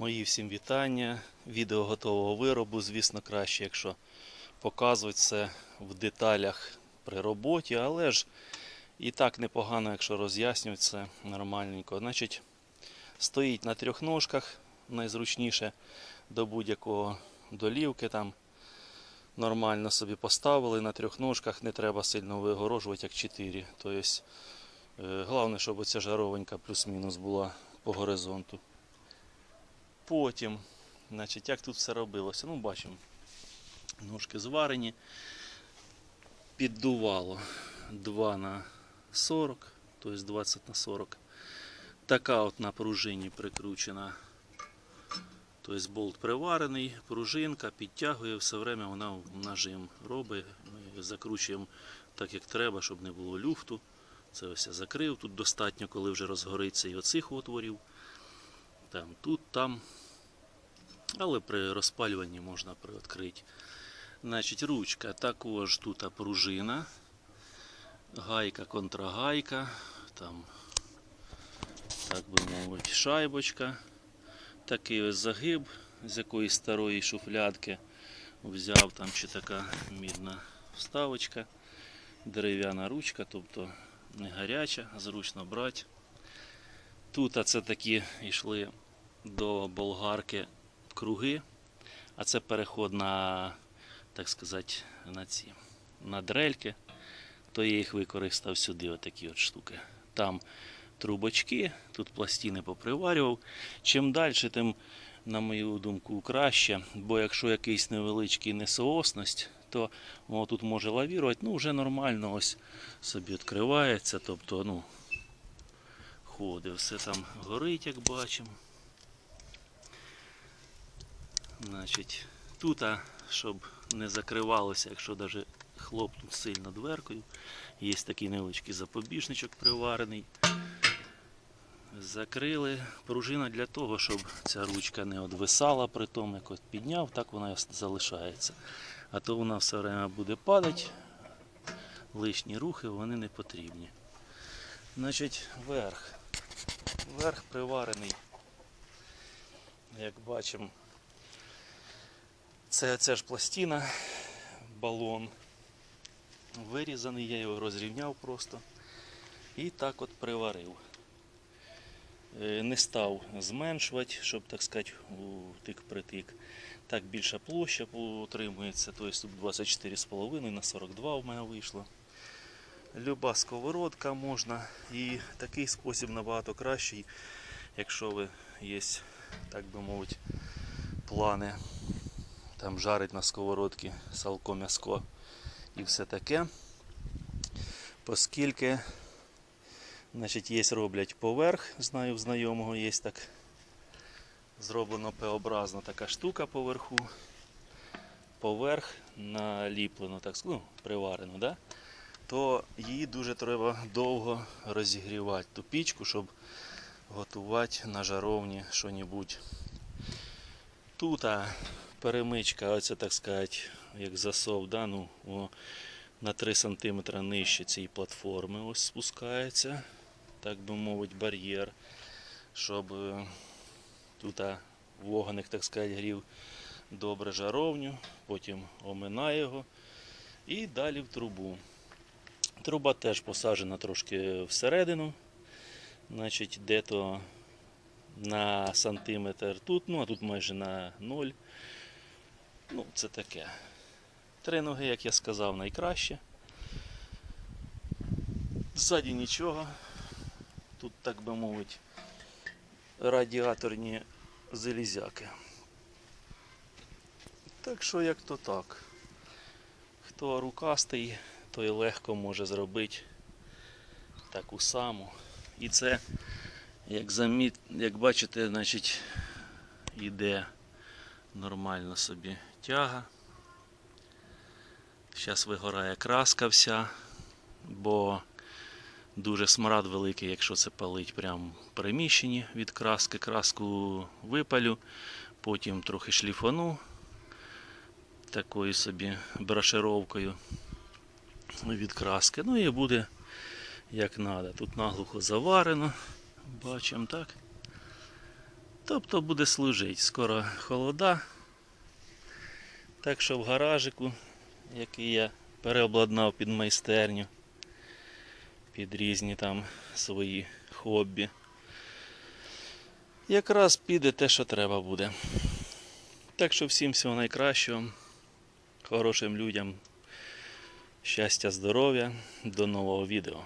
Мої всім вітання. Відео готового виробу, звісно, краще, якщо показувати все в деталях при роботі, але ж і так непогано, якщо роз'яснюють це нормальненько. Значить, стоїть на трьох ножках, найзручніше до будь-якого долівки там. Нормально собі поставили на трьох ножках, не треба сильно вигорожувати, як чотири. Тобто, головне, щоб оця жаровенька плюс-мінус була по горизонту. Потім, значить, як тут все робилося? Ну, бачимо, ножки зварені, піддувало 2 на 40, тобто 20 на 40. Така от на пружині прикручена. Тобто болт приварений, пружинка підтягує, все время вона нажим робить. Ми закручуємо так, як треба, щоб не було люфту. Це ось я закрив. Тут достатньо, коли вже розгориться і оцих отворів. Там, тут, там. Але при розпалюванні можна приоткрити. Значить, ручка також тут пружина, гайка, контрагайка, там, так би мовити, шайбочка. Такий ось загиб з якоїсь старої шуфлядки взяв там чи така мідна вставочка, дерев'яна ручка, тобто не гаряча, зручно брати. Тут це такі йшли до болгарки круги, а це переход на, так сказати, на ці на дрельки, то я їх використав сюди, отакі от штуки. Там трубочки, тут пластини поприварював. Чим далі, тим, на мою думку, краще. Бо якщо якийсь невеличкий несоосність, то воно тут може лавірувати, ну вже нормально ось собі відкривається. Тобто, ну, ходить, все там горить, як бачимо. Значить, тут, щоб не закривалося, якщо навіть хлопнуть сильно дверкою, є такий невеличкий запобіжничок приварений. Закрили. Пружина для того, щоб ця ручка не одвисала при тому, як от підняв, так вона залишається. А то вона все время буде падати, лишні рухи вони не потрібні. Значить, верх. Верх приварений. Як бачимо, це, це ж пластина, балон. Вирізаний, я його розрівняв просто. І так от приварив. Е, Не став зменшувати, щоб, так сказати, тик-притик. Так більша площа утримується, тобто тут 24,5 на 42 в мене вийшло. Люба сковородка можна і такий спосіб набагато кращий, якщо ви є, так би мовити, плани там жарить на сковородці салко м'яско і все таке. Оскільки значить, є роблять поверх, знаю, в знайомого є так зроблено П-образно така штука поверху. Поверх наліплено, так ну, приварено, да? то її дуже треба довго розігрівати ту пічку, щоб готувати на жаровні що-небудь. Тут перемичка, оце так сказати, як засов, да? ну, воно на 3 см нижче цієї платформи ось спускається, так би мовити, бар'єр, щоб е, тут вогник, так сказати, грів добре жаровню, потім оминає його і далі в трубу. Труба теж посаджена трошки всередину, значить, де-то на сантиметр тут, ну а тут майже на 0. Ну, це таке. Три ноги, як я сказав, найкраще. Ззаді нічого. Тут, так би мовити, радіаторні залізяки. Так що як то так. Хто рукастий, той легко може зробити таку саму. І це, як заміт, як бачите, значить, іде нормально собі тяга. Зараз вигорає краска вся, бо дуже смрад великий, якщо це палить прямо в приміщенні від краски. Краску випалю, потім трохи шліфану такою собі брашировкою від краски. Ну і буде як треба. Тут наглухо заварено. Бачимо так. Тобто буде служити. Скоро холода. Так що в гаражику, який я переобладнав під майстерню, під різні там свої хобі. Якраз піде те, що треба буде. Так що всім всього найкращого, хорошим людям, щастя, здоров'я, до нового відео.